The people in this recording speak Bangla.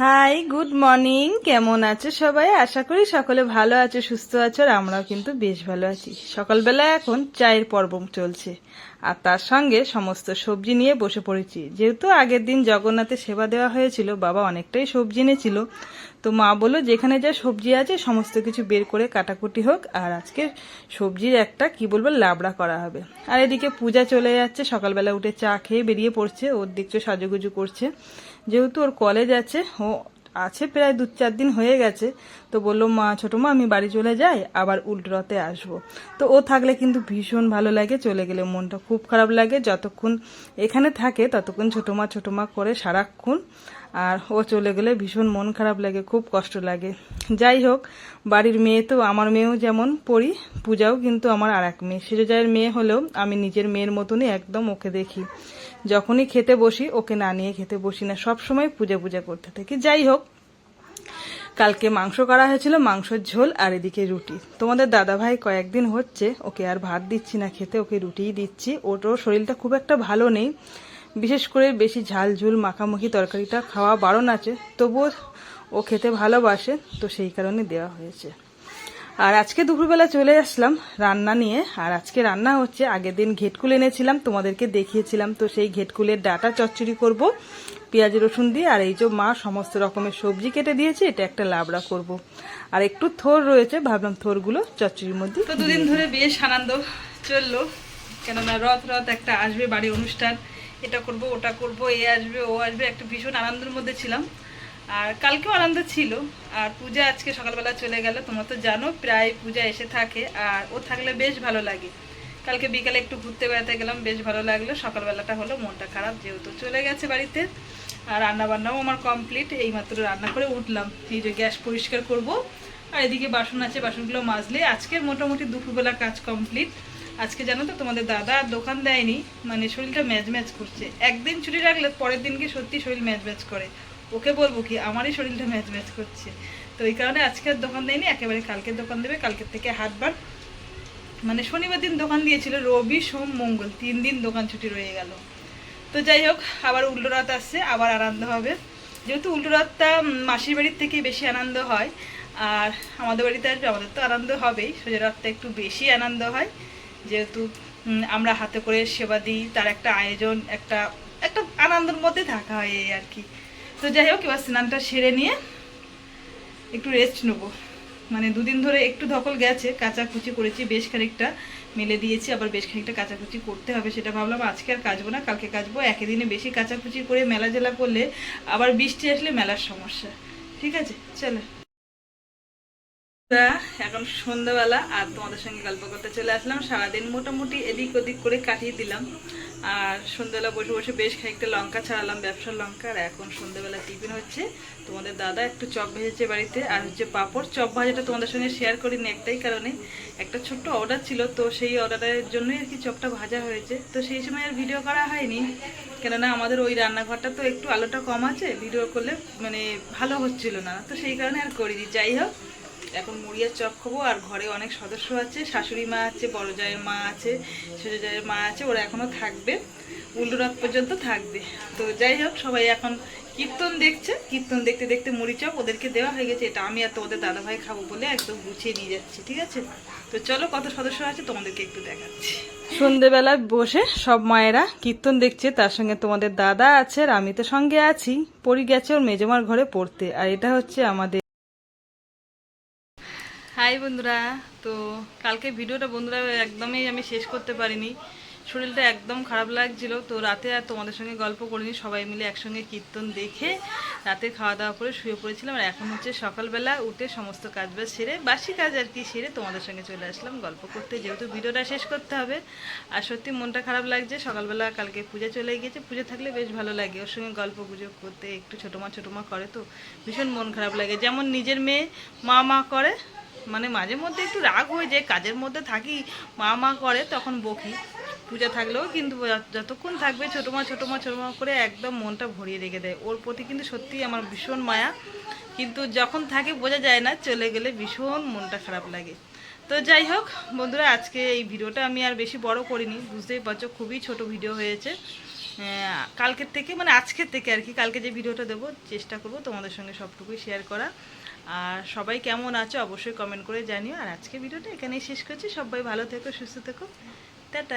হাই গুড মর্নিং কেমন আছে সবাই? আশা করি সকলে ভালো আছে, সুস্থ আছো, আর আমরাও কিন্তু বেশ ভালো আছি। সকালবেলা এখন চায়ের পর্ব চলছে, আর তার সঙ্গে সমস্ত সবজি নিয়ে বসে পড়েছি। যেহেতু আগের দিন জগন্নাথে সেবা দেওয়া হয়েছিল, বাবা অনেকটাই সবজি এনেছিল তো মা বলল, যেখানে যা সবজি আছে, সমস্ত কিছু বের করে কাটাকুটি হোক, আর আজকে সবজির একটা, কি বলব, লাবড়া করা হবে। আর এদিকে পূজা চলে যাচ্ছে, সকালবেলা উঠে চা খেয়ে বেরিয়ে পড়ছে, ওর দেখছ সাজুগুজু করছে। যেহেতু ওর কলেজ আছে, ও আছে প্রায় দু চার দিন হয়ে গেছে। তো বলল, মা, ছোটো মা, আমি বাড়ি চলে যাই, আবার উল্টোরতে আসব। তো ও থাকলে কিন্তু ভীষণ ভালো লাগে, চলে গেলে মনটা খুব খারাপ লাগে। যতক্ষণ এখানে থাকে, ততক্ষণ ছোটো মা ছোটো মা করে সারাক্ষণ। আর ও চলে গেলে ভীষণ মন খারাপ লাগে, খুব কষ্ট লাগে। যাই হোক, বাড়ির মেয়ে তো, আমার মেয়েও যেমন পড়ি, পূজাও কিন্তু আমার আর এক মেয়ে। সিরোজায়ের মেয়ে হলেও আমি নিজের মেয়ের মতনই একদম ওকে দেখি। যখনই খেতে বসি, ওকে না নিয়ে খেতে বসি না, সব সময় পূজা পূজা করতে থাকি। যাই হোক, কালকে মাংস করা হয়েছিল মাংসের ঝোল আর এদিকে রুটি। তোমাদের দাদা ভাই কয়েকদিন হচ্ছে, ওকে আর ভাত দিচ্ছি না, খেতে ওকে রুটিই দিচ্ছি। ওটার শরীরটা খুব একটা ভালো নেই। বিশেষ করে বেশি ঝাল ঝুল মাখামুখি তরকারিটা খাওয়া বারণ আছে, তবুও ও খেতে ভালোবাসে, তো সেই কারণে দেওয়া হয়েছে। আর আজকে দুপুরবেলা চলে আসলাম রান্না নিয়ে। আর আজকে রান্না হচ্ছে, আগের দিন ঘেটকুল এনেছিলাম, তোমাদেরকে দেখিয়েছিলাম। তো সেই ঘেটকুলের ডাটা চচ্চড়ি করব, পেঁয়াজ রসুন দিয়ে, আর এই যে মা সমস্ত রকমের সবজি কেটে দিয়েছে, এটা একটা লাবড়া করব। আর একটু থোর রয়েছে, ভাবলাম থোরগুলো চচ্চড়ির মধ্যে তো দুদিন ধরে বেশ আনন্দ চলল, কেননা রথ রথ একটা আসবে, বাড়ির অনুষ্ঠান, এটা করব, ওটা করব, এ আসবে, ও আসবে, একটা ভীষণ আনন্দের মধ্যে ছিলাম। আর কালকেও আনন্দ ছিল। আর পূজা আজকে সকালবেলা চলে গেল। তোমরা তো জানো, প্রায় পূজা এসে থাকে। আর ও থাকলে বেশ ভালো লাগে। কালকে বিকালে একটু ঘুরতে বেড়াতে গেলাম, বেশ ভালো লাগল। সকালবেলাটা হলো মনটা খারাপ, যেহেতু চলে গেছে বাড়িতে। আর রান্না বান্নাও আমার কমপ্লিট এইমাত্র রান্না করে উঠলাম। এই যে গ্যাস পরিষ্কার করব। আর এদিকে বাসন আছে, বাসনগুলো মাজলে আজকের মোটামুটি দুপুরবেলা কাজ কমপ্লিট আজকে জানো তো, তোমাদের দাদা আর দোকান দেয়নি। মানে শরীরটা ম্যাচ ম্যাচ করছে। একদিন ছুটি রাখলে পরের দিনকে সত্যি শরীর ম্যাচ ম্যাচ করে। ওকে বলব কি, আমারই শরীরটা ম্যাচ ম্যাচ করছে। তো এই কারণে আজকে আর দোকান দেয়নি, একেবারে কালকের দোকান দেবে, কালকের থেকে হাটবার মানে শনিবার দিন দোকান দিয়েছিল, রবি, সোম, মঙ্গল, তিন দিন দোকান ছুটি রয়ে গেল। তো যাই হোক, আবার উল্টো রাত আসছে, আবার আনন্দ হবে। যেহেতু উল্টো রাতটা মাসির বাড়ির থেকে বেশি আনন্দ হয়, আর আমাদের বাড়িতে আসবে, আমাদের তো আনন্দ হবেই। সোজা রাতটা একটু বেশি আনন্দ হয়। যেহেতু আমরা হাতে করে সেবা দিই, তার একটা আয়োজন, একটা একটা আনন্দের মধ্যে থাকা হয় এই আর কি। তো যাই হোক, এবার স্নানটা সেরে নিয়ে একটু রেস্ট নেব। মানে দুদিন ধরে একটু ধকল গেছে, কাচাকুচি করেছি, বেশ খানিকটা মেলে দিয়েছি, আবার বেশ খানিকটা কাচাকুচি করতে হবে সেটা ভাবলাম, আজকে আর কাচবো না, কালকে কাচবো, একই দিনে বেশি কাচাকুচি করে মেলা জেলা করলে আবার বৃষ্টি আসলে মেলার সমস্যা। ঠিক আছে? চলো। এখন সন্ধ্যাবেলা আর তোমাদের সঙ্গে গল্প করতে চলে আসলাম। সারাদিন মোটামুটি এদিক ওদিক করে কাটিয়ে দিলাম। আর সন্ধ্যাবেলা বসে বসে বেশ খানিকটা লঙ্কা ছাড়ালাম, ব্যবসার লঙ্কা। আর এখন সন্ধ্যাবেলা টিফিন হচ্ছে। তোমাদের দাদা একটু চপ ভেজেছে বাড়িতে, আর হচ্ছে পাঁপড়। চপ ভাজাটা তোমাদের সঙ্গে শেয়ার করিনি একটাই কারণে। একটা ছোট্ট অর্ডার ছিল, তো সেই অর্ডারের জন্যই আর কি চপটা ভাজা হয়েছে। তো সেই সময় আর ভিডিও করা হয়নি। কেননা আমাদের ওই রান্নাঘরটা তো একটু আলোটা কম আছে। ভিডিও করলে মানে ভালো হচ্ছিল না। তো সেই কারণে আর করিনি। যাই হোক এখন মুড়িয়ার চপ খাব আর ঘরে অনেক সদস্য আছে, শাশুড়ি মা আছে বড় জায়ের মা আছে ছোট জায়ের মা আছে, ওরা এখনও থাকবে উল্টো রাত পর্যন্ত থাকবে। তো যাই হোক, সবাই এখন কীর্তন দেখছে, কীর্তন দেখতে দেখতে মুড়ি চপ ওদেরকে দেওয়া হয়ে গেছে, এটা আমি আর তোমাদের দাদাভাই খাব বলে একদম গুছিয়ে নিয়ে যাচ্ছি, ঠিক আছে? তো চলো, কত সদস্য আছে তোমাদেরকে একটু দেখাচ্ছি। সন্ধেবেলা বসে সব মায়েরা কীর্তন দেখছে, তার সঙ্গে তোমাদের দাদা আছে আর আমি তো সঙ্গে আছি, পড়ি গেছে ওর মেজমার ঘরে পড়তে, আর এটা হচ্ছে আমাদের হাই বন্ধুরা। তো কালকে ভিডিওটা বন্ধুরা একদমই আমি শেষ করতে পারিনি। শরীরটা একদম খারাপ লাগছিল। তো রাতে আর তোমাদের সঙ্গে গল্প করিনি। সবাই মিলে একসঙ্গে কীর্তন দেখে রাতে খাওয়া দাওয়া করে শুয়ে পড়েছিলাম। আর এখন হচ্ছে সকালবেলা উঠে সমস্ত কাজ বাজ সেরে বাসি কাজ আর কি সেরে তোমাদের সঙ্গে চলে আসলাম গল্প করতে। যেহেতু ভিডিওটা শেষ করতে হবে, আর সত্যি মনটা খারাপ লাগছে, সকালবেলা কালকে পূজা চলে গিয়েছে। পুজো থাকলে বেশ ভালো লাগে। ওর সঙ্গে গল্প গুজব করতে একটু ছোটো মা ছোটো মা করে তো ভীষণ মন খারাপ লাগে। যেমন নিজের মেয়ে মা মা করে মানে মাঝে মধ্যে একটু রাগ হয়ে যায়, কাজের মধ্যে থাকি, মা মা করে, তখন বকি। পূজা থাকলেও কিন্তু যতক্ষণ থাকবে, ছোটো মা ছোটো মা ছোটো মা করে একদম মনটা ভরিয়ে রেখে দেয়। ওর প্রতি কিন্তু সত্যিই আমার ভীষণ মায়া। কিন্তু যখন থাকে, বোঝা যায় না, চলে গেলে ভীষণ মনটা খারাপ লাগে। তো যাই হোক, বন্ধুরা, আজকে এই ভিডিওটা আমি আর বেশি বড় করিনি। বুঝতেই পারছ, খুবই ছোট ভিডিও হয়েছে। কালকের থেকে মানে আজকের থেকে আর কি, কালকে যে ভিডিওটা দেবো, চেষ্টা করব তোমাদের সঙ্গে সবটুকুই শেয়ার করা আর সবাই কেমন আছো অবশ্যই কমেন্ট করে জানিও। আর আজকে ভিডিওটা এখানেই শেষ করছি। সবাই ভালো থেকো, সুস্থ থেকো। টাটা।